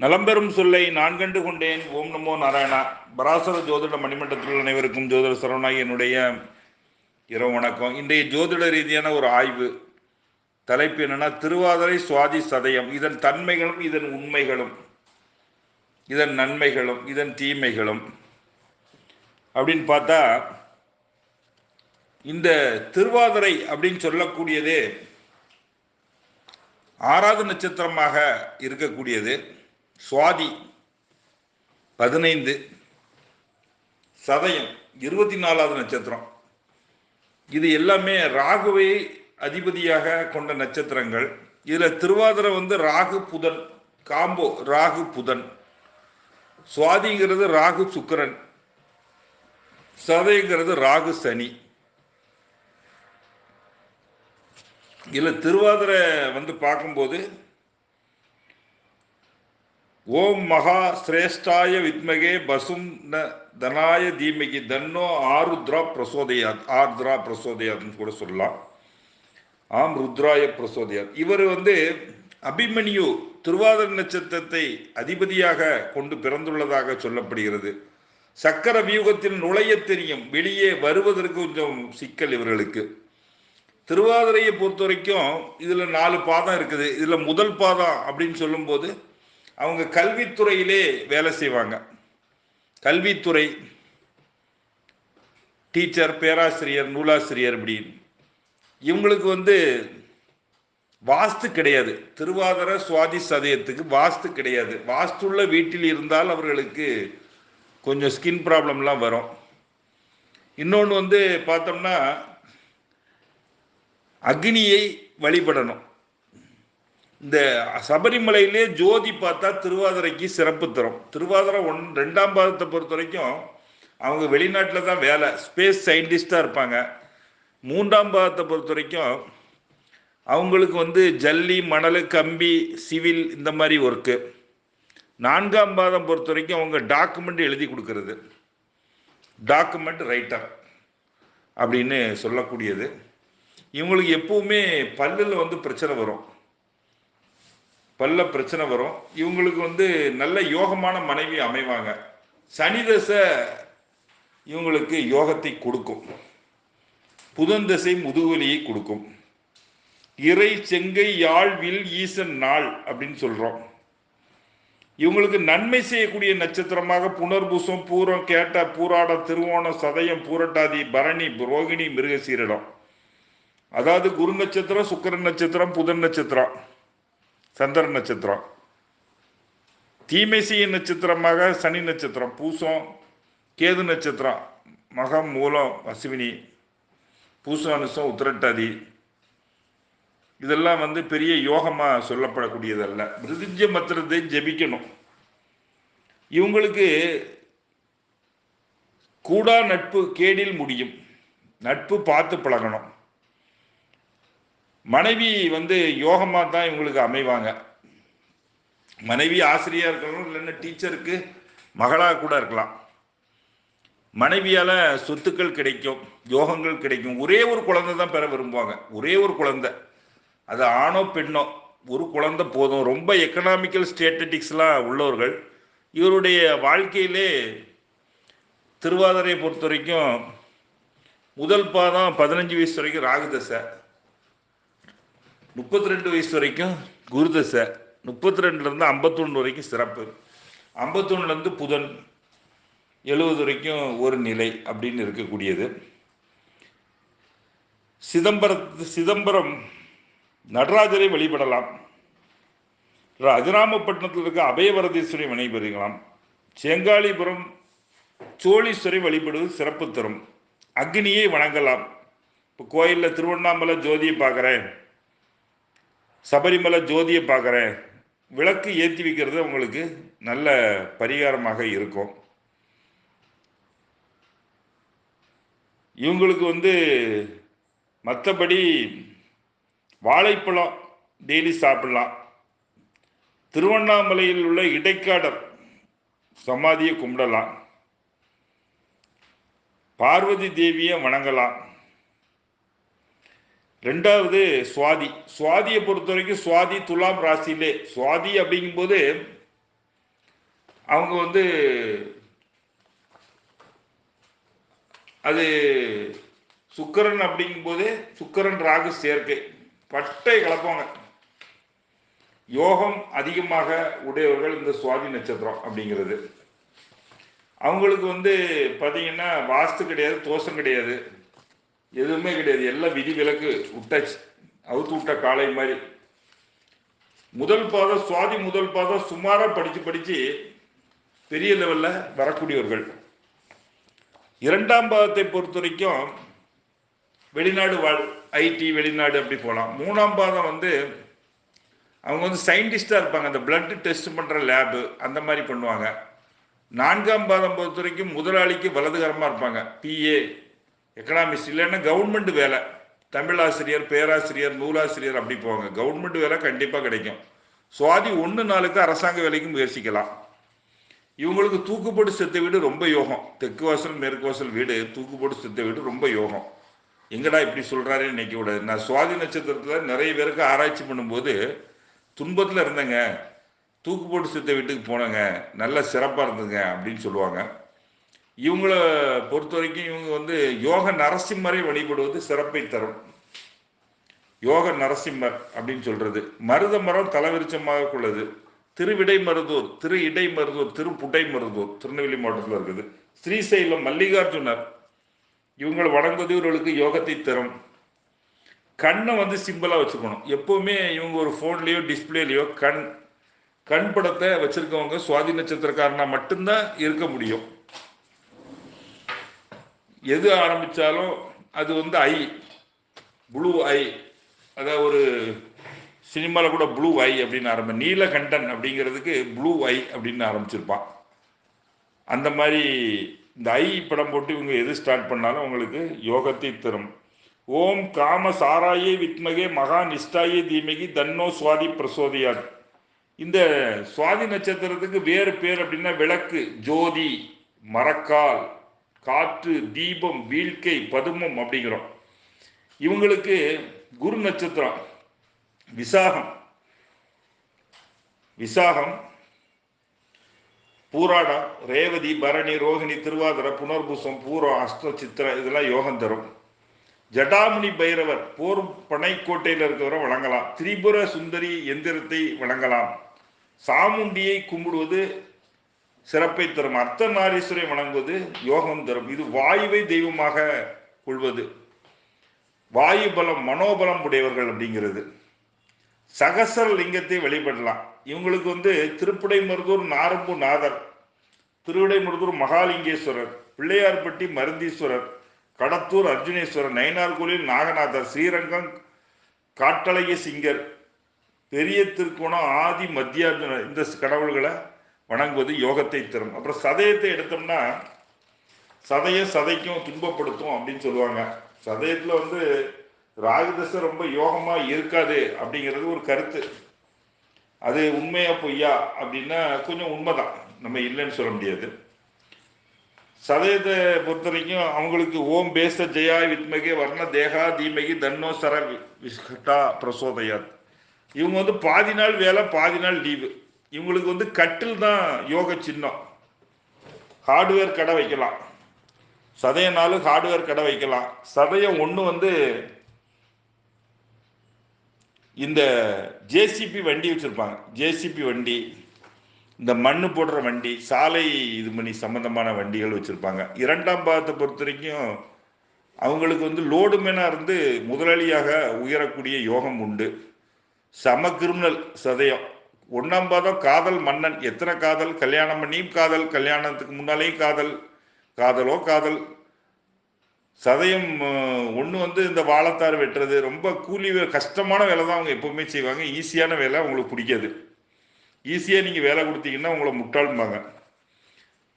நலம்பெறும் சொல்லை நான் கண்டு கொண்டேன். ஓம் நமோ நாராயணா. பராசர ஜோதிட மணிமண்டத்தில் அனைவருக்கும் ஜோதிட சரவணாகி என்னுடைய இரவு வணக்கம். இன்றைய ஜோதிட ரீதியான ஒரு ஆய்வு. தலைப்பு என்னன்னா திருவாதிரை சுவாதி சதயம். இதன் தன்மைகளும் இதன் உண்மைகளும். இதன் நன்மைகளும் இதன் தீமைகளும். அப்படின்னு பார்த்தா இந்த திருவாதிரை அப்படின்னு சொல்லக்கூடியது ஆறாவது நட்சத்திரமாக இருக்கக்கூடியது. சுவாதி பதினைந்து சதயம் இருபத்தி நாலாவது நட்சத்திரம். இது எல்லாமே ராகுவை அதிபதியாக கொண்ட நட்சத்திரங்கள். இதில் திருவாதிரை வந்து ராகு புதன் காம்போ ராகு புதன். சுவாதிங்கிறது ராகு சுக்கரன். சதைங்கிறது ராகு சனி. இதில் திருவாதிரை வந்து பார்க்கும்போது ஓம் மகா சிரேஷ்டாய வித்மகே பசும் ந தனாய தீமகி தன்னோ ஆருத்ரா பிரசோதயாத் ஆருத்ரா பிரசோதயாத்னு கூட சொல்லலாம். ஆம் ருத்ராய பிரசோதயாத். இவர் வந்து அபிமன்யு திருவாதிர நட்சத்திரத்தை அதிபதியாக கொண்டு பிறந்துள்ளதாக சொல்லப்படுகிறது. சக்கர வியூகத்தில் நுழைய தெரியும். வெளியே வருவதற்கு கொஞ்சம் சிக்கல் இவர்களுக்கு. திருவாதிரையை பொறுத்த வரைக்கும் இதில் நாலு பாதம் இருக்குது. இதில் முதல் பாதம் அப்படின்னு சொல்லும்போது அவங்க கல்வித்துறையிலே வேலை செய்வாங்க. கல்வித்துறை டீச்சர் பேராசிரியர் நூலாசிரியர் அப்படின்னு இவங்களுக்கு வந்து வாஸ்து கிடையாது. திருவாதிர சுவாதி சதயத்துக்கு வாஸ்து கிடையாது. வாஸ்துள்ள வீட்டில் இருந்தால் அவர்களுக்கு கொஞ்சம் ஸ்கின் ப்ராப்ளம்லாம் வரும். இன்னொன்று வந்து பார்த்தோம்னா அக்னியை வழிபடணும். இந்த சபரிமலையிலே ஜோதி பார்த்தா திருவாதிரைக்கு சிறப்பு தரும். திருவாதிரை ஒன் ரெண்டாம் பாதத்தை பொறுத்த வரைக்கும் அவங்க வெளிநாட்டில் தான் வேலை. ஸ்பேஸ் சயின்டிஸ்டாக இருப்பாங்க. மூன்றாம் பாதத்தை பொறுத்த வரைக்கும் அவங்களுக்கு வந்து ஜல்லி மணல் கம்பி சிவில் இந்த மாதிரி ஒர்க்கு நான்காம் பாதம் பொறுத்த வரைக்கும் அவங்க டாக்குமெண்ட் எழுதி கொடுக்கறது. டாக்குமெண்ட் ரைட்டர் அப்படின்னு சொல்லக்கூடியது. இவங்களுக்கு எப்பவுமே பல்லில் வந்து பிரச்சனை வரும். பல்ல பிரச்சனை வரும். இவங்களுக்கு வந்து நல்ல யோகமான மனைவி அமைவாங்க. சனி தசை இவங்களுக்கு யோகத்தை கொடுக்கும். புதன் தசை முதுகுவலியை கொடுக்கும். இறை செங்கை யாழ் வில் ஈசன் நாள் அப்படின்னு சொல்கிறோம் இவங்களுக்கு நன்மை செய்யக்கூடிய நட்சத்திரமாக புனர்பூசம் பூரம் கேட்ட பூராடம் திருவோணம் சதயம் பூரட்டாதி பரணி ரோகிணி மிருகசீரிடம். அதாவது குரு நட்சத்திரம் சுக்கரன் நட்சத்திரம் புதன் நட்சத்திரம். சந்திர நட்சத்திரம். தீமைசிய நட்சத்திரமாக சனி நட்சத்திரம் பூசம் கேது நட்சத்திரம் மகம் மூலம் அஸ்வினி அனுசம் உத்திரட்டாதி. இதெல்லாம் வந்து பெரிய யோகமாக சொல்லப்படக்கூடியதல்ல. மிருதிஞ்ச மத்திரத்தை ஜெபிக்கணும். இவங்களுக்கு கூடா நட்பு கேடில் முடியும். நட்பு பார்த்து பழகணும். மனைவி வந்து யோகமாக தான் இவங்களுக்கு அமைவாங்க. மனைவி ஆசிரியராக இருக்கலாம் இல்லைன்னா டீச்சருக்கு மகளாக கூட இருக்கலாம். மனைவியால் சொத்துக்கள் கிடைக்கும் யோகங்கள் கிடைக்கும். ஒரே ஒரு குழந்தை தான் பெற விரும்புவாங்க. ஒரே ஒரு குழந்தை. அது ஆணோ பெண்ணோ ஒரு குழந்தை போதும். ரொம்ப எக்கனாமிக்கல் ஸ்டேட்டட்டிக்ஸ்லாம் உள்ளவர்கள் இவருடைய வாழ்க்கையிலே திருவாதிரையை பொறுத்த வரைக்கும் முதல் பாதம் பதினஞ்சு வயசு வரைக்கும் ராகுதசை முப்பத்தி ரெண்டு வயசு வரைக்கும் குருதசை முப்பத்தி ரெண்டுலேருந்து ஐம்பத்தொன்று வரைக்கும் சிறப்பு. ஐம்பத்தொன்னுலேருந்து புதன் எழுபது வரைக்கும் ஒரு நிலை அப்படின்னு இருக்கக்கூடியது. சிதம்பரத்து சிதம்பரம் நடராஜரை வழிபடலாம். அஜராமப்பட்டினத்தில் இருக்க அபயவரதீஸ்வரி வழிபடுகலாம் செங்காலிபுரம் சோழீஸ்வரை வழிபடுவது சிறப்பு தரும். அக்னியை வணங்கலாம். இப்போ கோயிலில் திருவண்ணாமலை ஜோதியை பார்க்குறேன். சபரிமலை ஜோதியை பார்க்குறேன். விளக்கு ஏற்றி வைக்கிறது உங்களுக்கு நல்ல பரிகாரமாக இருக்கும். இவங்களுக்கு வந்து மற்றபடி வாழைப்பழம் டெய்லி சாப்பிடலாம். திருவண்ணாமலையில் உள்ள இடைக்காடர் சமாதியை கும்பிடலாம். பார்வதி தேவியை வணங்கலாம். ரெண்டாவது சுவாதி. சுவாதியை பொறுத்த வரைக்கும் சுவாதி துலாம் ராசியிலே. சுவாதி அப்படிங்கும்போது அவங்க வந்து அது சுக்கரன் அப்படிங்கும்போது சுக்கரன் ராகு சேர்க்கை. பட்டை கலப்பாங்க. யோகம் அதிகமாக உடையவர்கள் இந்த சுவாதி நட்சத்திரம் அப்படிங்கிறது. அவங்களுக்கு வந்து பார்த்தீங்கன்னா வாஸ்து கிடையாது தோஷம் கிடையாது. எதுவுமே கிடையாது. எல்லாம் விதி விலக்கு விட்டாச்சு. அவுத்து விட்ட காலை மாதிரி. முதல் பாதம் சுவாதி முதல் பாதம் சுமாராக படித்து படித்து பெரிய லெவலில் வரக்கூடியவர்கள். இரண்டாம் பாதத்தை பொறுத்த வரைக்கும் வெளிநாடு வாழ் ஐடி வெளிநாடு அப்படி போகலாம் மூணாம் பாதம் வந்து அவங்க வந்து சயின்டிஸ்டாக இருப்பாங்க. அந்த பிளட் டெஸ்ட் பண்ணுற லேபு அந்த மாதிரி பண்ணுவாங்க. நான்காம் பாதம் பொறுத்த வரைக்கும் முதலாளிக்கு வலதுகரமாக இருப்பாங்க. பிஏ எக்கனாமிக்ஸ் இல்லைன்னா கவர்மெண்ட் வேலை. தமிழ் ஆசிரியர் பேராசிரியர் நூலாசிரியர் அப்படி போவாங்க. கவர்மெண்ட் வேலை கண்டிப்பாக கிடைக்கும். சுவாதி ஒன்று நாளுக்கு அரசாங்க வேலைக்கு முயற்சிக்கலாம். இவங்களுக்கு தூக்குப்போட்டு செத்த வீடு ரொம்ப யோகம். தெற்கு வாசல் மேற்கு வாசல் வீடு தூக்குப்போட்டு செத்த வீடு ரொம்ப யோகம். எங்கடா இப்படி சொல்கிறாருன்னு நினைக்க கூடாது. நான் சுவாதி நட்சத்திரத்தில் நிறைய பேருக்கு ஆராய்ச்சி பண்ணும்போது துன்பத்தில் இருந்தேங்க. தூக்கு போட்டு செத்த வீட்டுக்கு போனேங்க. நல்ல சிறப்பாக இருந்ததுங்க அப்படின்னு சொல்லுவாங்க. இவங்கள பொறுத்த வரைக்கும் இவங்க வந்து யோக நரசிம்மரை வழிபடுவது சிறப்பை தரும். யோக நரசிம்மர் அப்படின்னு சொல்றது. மருத மரம் தலவிருச்சமாக உள்ளது. திருவிடை மருதூர் திரு இடை மருதூர் திருப்புடை மருதூர் திருநெல்வேலி மாவட்டத்தில் இருக்குது. ஸ்ரீசைலம் மல்லிகார்ஜுனர் இவங்களை வணங்குவது இவர்களுக்கு யோகத்தை தரும். கண்ணை வந்து சிம்பிளாக வச்சுக்கணும். எப்போவுமே இவங்க ஒரு ஃபோன்லேயோ டிஸ்பிளேலையோ கண் கண் படத்தை வச்சுருக்கவங்க சுவாதி நட்சத்திரக்காரனாக மட்டும்தான் இருக்க முடியும். எது ஆரம்பித்தாலும் அது வந்து ஐ ப்ளூ ஐ அதாவது ஒரு சினிமாவில் கூட ப்ளூ ஐ அப்படின்னு ஆரம்பி நீலகண்டன் அப்படிங்கிறதுக்கு ப்ளூ ஐ அப்படின்னு ஆரம்பிச்சிருப்பான். அந்த மாதிரி இந்த ஐ படம் போட்டு இவங்க எது ஸ்டார்ட் பண்ணாலும் உங்களுக்கு யோகத்தை தரும். ஓம் காம சாராயே வித்மகே மகா நிஷ்டாயே தீமகி தன்னோ சுவாதி பிரசோதியாத். இந்த சுவாதி நட்சத்திரத்துக்கு வேறு பேர் அப்படின்னா விளக்கு ஜோதி மரக்கால் காற்று தீபம் வீழ்க்கை பதுமம் அப்படிங்கிறோம். இவங்களுக்கு குரு நட்சத்திரம் விசாகம். விசாகம் பூராடா ரேவதி பரணி ரோகிணி திருவாதிர புனர்பூசம் பூரம் அஸ்த சித்திர இதெல்லாம் யோகம் தரும். ஜடாமுனி பைரவர் போர் பனைக்கோட்டையில் இருக்கிறவரை வழங்கலாம். திரிபுர சுந்தரி எந்திரத்தை வழங்கலாம். சாமுண்டியை கும்பிடுவது சிறப்பை தரும். அர்த்தநாரீஸ்வரை வணங்குவது யோகம் தரும். இது வாயுவை தெய்வமாக கொள்வது. வாயு பலம் மனோபலம் உடையவர்கள் அப்படிங்கிறது. சகசர லிங்கத்தை வழிபடலாம் இவங்களுக்கு வந்து திருப்புடை மருதூர் நாரம்பு நாதர் திருவிடை மருதூர் மகாலிங்கேஸ்வரர் பிள்ளையார்பட்டி மருந்தீஸ்வரர் கடத்தூர் அர்ஜுனேஸ்வரர் நயினார்கோவில் நாகநாதர் ஸ்ரீரங்கம் காட்டளைய சிங்கர் பெரிய திருக்கோணம் ஆதி மத்தியார்ஜுனர். இந்த கடவுள்களை வணங்குவது யோகத்தை தரும். அப்புறம் சதயத்தை எடுத்தோம்னா சதயம் சதைக்கும் துன்பப்படுத்தும் அப்படின்னு சொல்லுவாங்க. சதயத்தில் வந்து ராகுதசை ரொம்ப யோகமாக இருக்காது அப்படிங்கிறது ஒரு கருத்து. அது உண்மையா பொய்யா அப்படின்னா கொஞ்சம் உண்மைதான். நம்ம இல்லைன்னு சொல்ல முடியாது. சதயத்தை பொறுத்த வரைக்கும் அவங்களுக்கு ஓம் பேச ஜெயா வித்மகி வர்ண தேகா தீமகி தன்னோ சர விஷ்கட்டா பிரசோதயாத். இவங்க வந்து பாதி நாள் வேலை பாதி நாள் லீவு இவங்களுக்கு வந்து கட்டில் தான் யோக சின்னம். ஹார்ட்வேர் கடை வைக்கலாம். சதையனாலும் ஹார்ட்வேர் கடை வைக்கலாம். சதயம் ஒன்று வந்து இந்த ஜேசிபி வண்டி வச்சுருப்பாங்க. ஜேசிபி வண்டி இந்த மண்ணு போடுற வண்டி சாலை இது பண்ணி சம்மந்தமான வண்டிகள் வச்சுருப்பாங்க. இரண்டாம் பாகத்தை பொறுத்த வரைக்கும் அவங்களுக்கு வந்து லோடு மேனாக இருந்து முதலாளியாக உயரக்கூடிய யோகம் உண்டு. சம கிரிமினல் சதயம். ஒன்றாம் பாதம் காதல் மன்னன். எத்தனை காதல்? கல்யாணம் பண்ணியும் காதல் கல்யாணத்துக்கு முன்னாலேயும் காதல். காதலோ காதல். சதயம் ஒன்று வந்து இந்த வாழத்தார் வெட்டுறது. ரொம்ப கூலி கஷ்டமான வேலை தான் அவங்க எப்பவுமே செய்வாங்க. ஈஸியான வேலை அவங்களுக்கு பிடிக்காது. ஈஸியாக நீங்கள் வேலை கொடுத்தீங்கன்னா உங்களை முட்டாள்பாங்க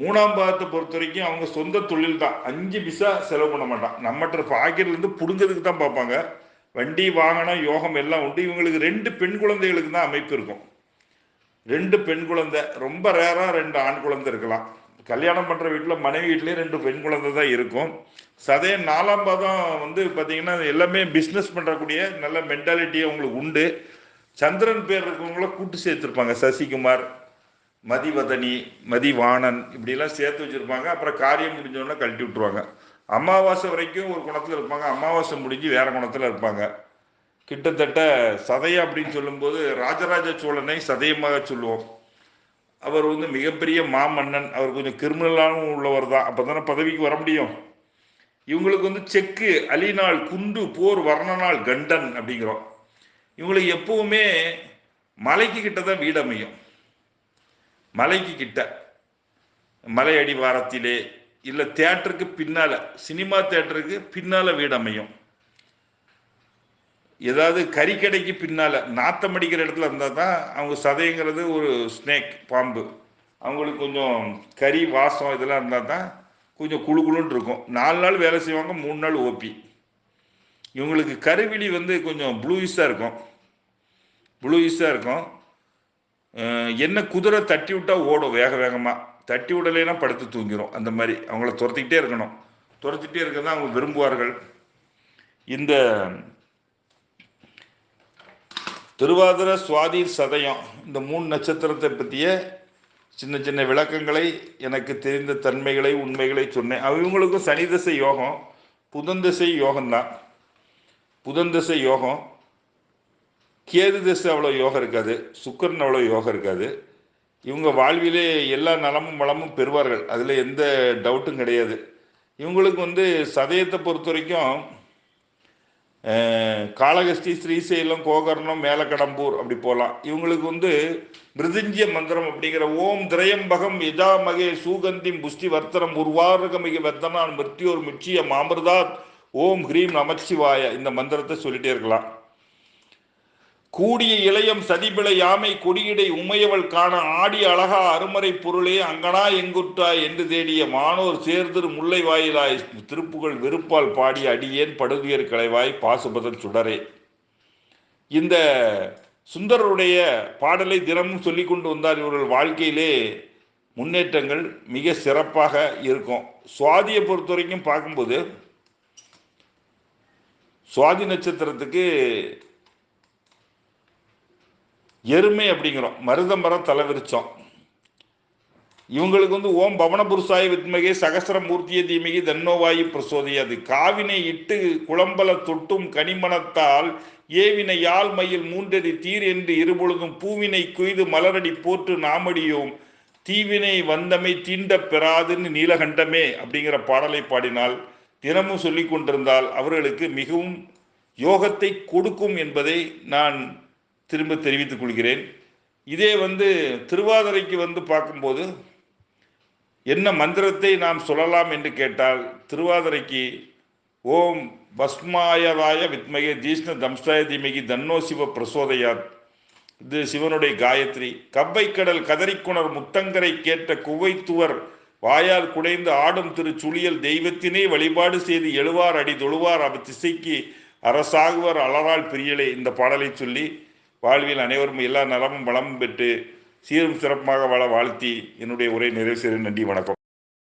மூணாம் பாகத்தை பொறுத்த வரைக்கும் அவங்க சொந்த தொழில் தான் அஞ்சு பிசா செலவு பண்ண மாட்டான். நம்மகிட்ட பாக்கெட்லேருந்து பிடுங்கிறதுக்கு தான் பார்ப்பாங்க. வண்டி வாகனம் யோகம் எல்லாம் உண்டு. இவங்களுக்கு ரெண்டு பெண் குழந்தைகளுக்கு தான் அமைப்பு இருக்கும். ரெண்டு பெண் குழந்தை ரொம்ப ரேராக ரெண்டு ஆண் குழந்தை இருக்கலாம். கல்யாணம் பண்ணுற வீட்டில் மனைவி வீட்லேயே ரெண்டு பெண் குழந்தை தான் இருக்கும். சதே நாலாம் பாதம் வந்து பார்த்தீங்கன்னா எல்லாமே பிஸ்னஸ் பண்ணுறக்கூடிய நல்ல மென்டாலிட்டி உங்களுக்கு உண்டு. சந்திரன் பேர் இருக்கவங்கள கூட்டு சேர்த்துருப்பாங்க. சசிகுமார் மதிவதனி மதிவாணன் இப்படிலாம் சேர்த்து வச்சுருப்பாங்க. அப்புறம் காரியம் முடிஞ்சோடனே கழட்டி விட்ருவாங்க அமாவாசை வரைக்கும் ஒரு குணத்தில் இருப்பாங்க. அமாவாசை முடிஞ்சு வேறு குணத்தில் இருப்பாங்க. கிட்டத்தட்ட சதயம் அப்படின்னு சொல்லும்போது ராஜராஜ சோழனை சதயமாக சொல்லுவோம். அவர் வந்து மிகப்பெரிய மாமன்னன் அவர் கொஞ்சம் கிரிமினலாகவும் உள்ளவர் தான். அப்போ தானே பதவிக்கு வர முடியும். இவங்களுக்கு வந்து செக்கு அலிநாள் குண்டு போர் வர்ணநாள் கண்டன் அப்படிங்கிறோம். இவங்களுக்கு எப்பவுமே மலைக்கு கிட்ட தான் வீடு அமையும். மலைக்கு கிட்ட. மலை அடிவாரத்திலே இல்லை தேட்டருக்கு பின்னால் சினிமா தேட்டருக்கு பின்னால் வீடு அமையும். ஏதாவது கறிக்கடைக்கு பின்னால் நாத்தம் அடிக்கிற இடத்துல இருந்தால் தான் அவங்க சதைங்கிறது ஒரு ஸ்னேக் பாம்பு. அவங்களுக்கு கொஞ்சம் கறி வாசம் இதெல்லாம் இருந்தால் தான் கொஞ்சம் குழு குழுன்னு இருக்கும். நாலு நாள் வேலை செய்வாங்க மூணு நாள் ஓபி. இவங்களுக்கு கருவிழி வந்து கொஞ்சம் ப்ளூயிஸாக இருக்கும். ப்ளூயிஸாக இருக்கும். என்ன குதிரை தட்டி விட்டால் ஓடும் வேக வேகமாக தட்டி விடலைன்னா படுத்து தூங்கிடும் அந்த மாதிரி. அவங்கள துரத்திக்கிட்டே இருக்கணும். துரத்திக்கிட்டே இருக்க தான் அவங்க விரும்புவார்கள். இந்த திருவாதிர சுவாதி சதயம் இந்த மூணு நட்சத்திரத்தை பற்றிய சின்ன சின்ன விளக்கங்களை எனக்கு தெரிந்த தன்மைகளை உண்மைகளை சொன்னேன். அவங்களுக்கும் சனி திசை யோகம் புதன் திசை யோகம்தான். புதன் திசை யோகம் கேது திசை அவ்வளோ யோகம் இருக்காது சுக்கரன் அவ்வளோ யோகம் இருக்காது. இவங்க வாழ்விலே எல்லா நலமும் வளமும் பெறுவார்கள் அதில் எந்த டவுட்டும் கிடையாது. இவங்களுக்கு வந்து சதயத்தை பொறுத்த வரைக்கும் காளகஸ்தி ஸ்ரீசைலம் கோகர்ணம் மேலக்கடம்பூர் அப்படி போகலாம் இவங்களுக்கு வந்து மிருதிஞ்சிய மந்திரம் அப்படிங்கிற ஓம் திரையம்பகம் யஜாமகே சூகந்திம் புஷ்டி வர்த்தனம் உருவாரகமிக வர்த்தனான் மிருத்தியோர் முச்சிய மாமிருதாத் ஓம் ஹ்ரீம் நமச்சிவாய இந்த மந்திரத்தை சொல்லிட்டே இருக்கலாம். கூடிய இளையம் சதிபிளை யாமை கொடியிடை உமையவள் காண ஆடி அழகா அருமறை பொருளே அங்கனா எங்குற்றாய் என்று தேடிய மானோர் சேர்திரு முல்லை வாயிலாய் திருப்புகழ் வெறுப்பால் பாடி அடியேன் படுதுயர் கலைவாய் பாசுபதன் சுடரே. இந்த சுந்தரருடைய பாடலை தினமும் சொல்லி கொண்டு வந்தார் இவர்கள் வாழ்க்கையிலே முன்னேற்றங்கள் மிக சிறப்பாக இருக்கும். சுவாதியை பொறுத்த வரைக்கும் பார்க்கும்போது சுவாதி நட்சத்திரத்துக்கு எருமை அப்படிங்கிறோம். மருதமரம் தலைவிரிச்சோம். இவங்களுக்கு வந்து ஓம் பவனபுருஷாய வித்மகே சகசரமூர்த்திய தீமகி தன்னோவாயு பிரசோதியாது காவினை இட்டு குளம்பல தொட்டும் கனிமணத்தால் ஏவினை யாழ் மயில் மூன்றடி தீர் என்று இருபொழுதும் பூவினை குய்து மலரடி போற்று நாமடியோம். தீவினை வந்தமை தீண்ட பெறாதுன்னு நீலகண்டமே அப்படிங்கிற பாடலை பாடினால் தினமும் சொல்லி கொண்டிருந்தால் அவர்களுக்கு மிகவும் யோகத்தை கொடுக்கும் என்பதை நான் திரும்ப தெரிவித்துக் கொள்கிறேன். இதே வந்து திருவாதிரைக்கு வந்து பார்க்கும்போது என்ன மந்திரத்தை நாம் சொல்லலாம் என்று கேட்டால் திருவாதிரைக்கு ஓம் பஸ்மாயதாய வித்மகே தீஷ்ண தம்சாய தீமகி தன்னோ சிவ பிரசோதயாத். இது சிவனுடைய காயத்ரி. கவ்வைக்கடல் கடல் கதறிக்குணர் முத்தங்கரை கேட்ட குவைத்துவர் வாயால் குடைந்து ஆடும் திரு சுழியல் தெய்வத்தினே வழிபாடு செய்து எழுவார் அடி தொழுவார் அவர் திசைக்கு அரசாகுவர் அலரால் பிரியலே. இந்த பாடலை சொல்லி வாழ்வில் அனைவரும் எல்லா நலமும் வளமும் பெற்று சீரும் சிறப்புமாக வாழ வாழ்த்தி என்னுடைய உரை நிறைவு செய்கிறேன். நன்றி வணக்கம்.